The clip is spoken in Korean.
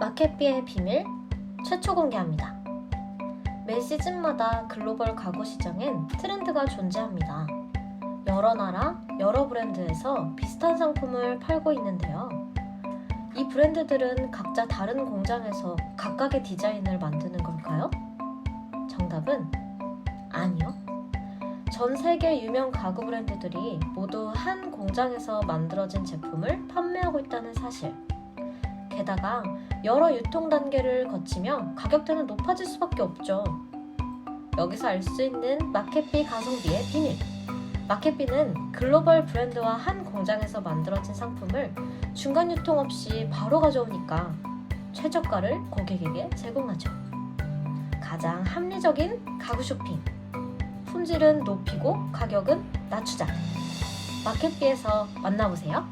마켓비의 비밀 최초 공개합니다. 매 시즌마다 글로벌 가구 시장엔 트렌드가 존재합니다. 여러 나라, 여러 브랜드에서 비슷한 상품을 팔고 있는데요. 이 브랜드들은 각자 다른 공장에서 각각의 디자인을 만드는 걸까요? 정답은 아니요. 전 세계 유명 가구 브랜드들이 모두 한 공장에서 만들어진 제품을 판매하고 있다는 사실. 게다가 여러 유통 단계를 거치며 가격대는 높아질 수밖에 없죠. 여기서 알 수 있는 마켓비 가성비의 비밀. 마켓비는 글로벌 브랜드와 한 공장에서 만들어진 상품을 중간 유통 없이 바로 가져오니까 최저가를 고객에게 제공하죠. 가장 합리적인 가구 쇼핑. 품질은 높이고 가격은 낮추자. 마켓비에서 만나보세요.